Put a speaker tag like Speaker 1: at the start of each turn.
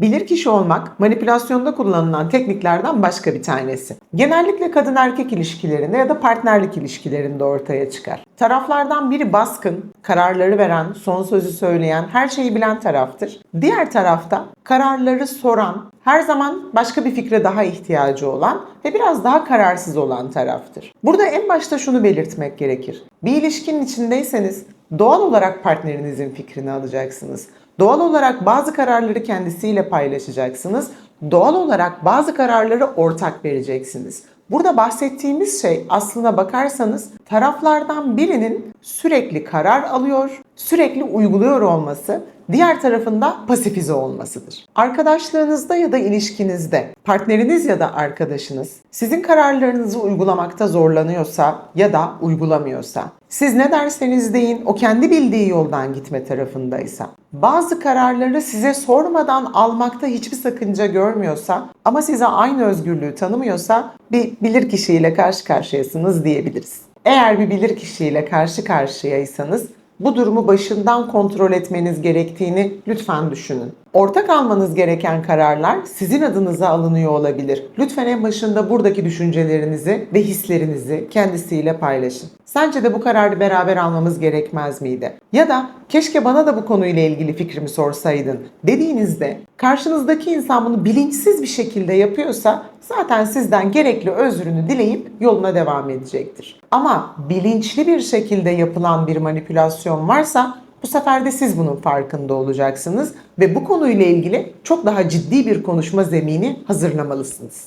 Speaker 1: Bilirkişi olmak manipülasyonda kullanılan tekniklerden başka bir tanesi. Genellikle kadın erkek ilişkilerinde ya da partnerlik ilişkilerinde ortaya çıkar. Taraflardan biri baskın, kararları veren, son sözü söyleyen, her şeyi bilen taraftır. Diğer tarafta kararları soran, her zaman başka bir fikre daha ihtiyacı olan ve biraz daha kararsız olan taraftır. Burada en başta şunu belirtmek gerekir. Bir ilişkinin içindeyseniz doğal olarak partnerinizin fikrini alacaksınız. Doğal olarak bazı kararları kendisiyle paylaşacaksınız. Doğal olarak bazı kararları ortak vereceksiniz. Burada bahsettiğimiz şey aslına bakarsanız taraflardan birinin sürekli karar alıyor, sürekli uyguluyor olması, diğer tarafında pasifize olmasıdır. Arkadaşlığınızda ya da ilişkinizde partneriniz ya da arkadaşınız sizin kararlarınızı uygulamakta zorlanıyorsa ya da uygulamıyorsa, siz ne derseniz deyin o kendi bildiği yoldan gitme tarafındaysa, bazı kararları size sormadan almakta hiçbir sakınca görmüyorsa ama size aynı özgürlüğü tanımıyorsa bir bilir kişiyle karşı karşıyasınız diyebiliriz. Eğer bir bilir kişiyle karşı karşıyaysanız bu durumu başından kontrol etmeniz gerektiğini lütfen düşünün. Ortak almanız gereken kararlar sizin adınıza alınıyor olabilir. Lütfen en başında buradaki düşüncelerinizi ve hislerinizi kendisiyle paylaşın. Sence de bu kararı beraber almamız gerekmez miydi? Ya da keşke bana da bu konuyla ilgili fikrimi sorsaydın dediğinizde karşınızdaki insan bunu bilinçsiz bir şekilde yapıyorsa zaten sizden gerekli özrünü dileyip yoluna devam edecektir. Ama bilinçli bir şekilde yapılan bir manipülasyon varsa bu sefer de siz bunun farkında olacaksınız ve bu konuyla ilgili çok daha ciddi bir konuşma zemini hazırlamalısınız.